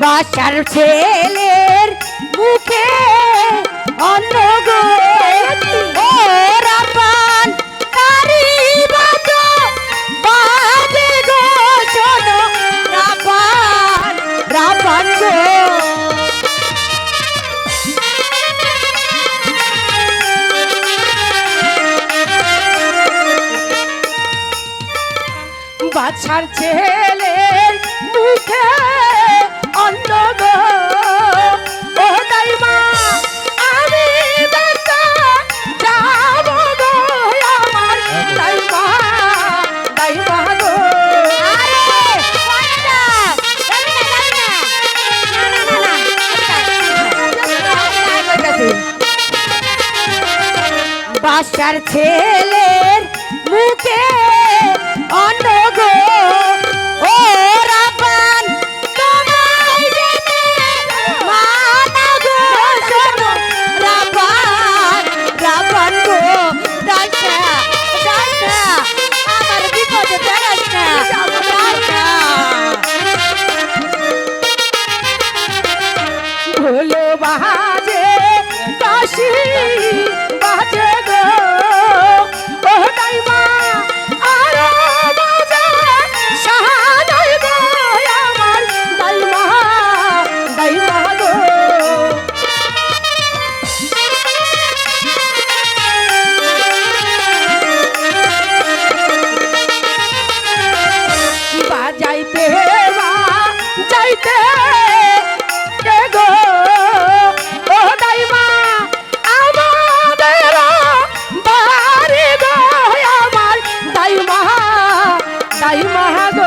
বাসার ছেলের মুখে রাপান বাছার ছেলের চার ছেলের মুখে অন্য i right there.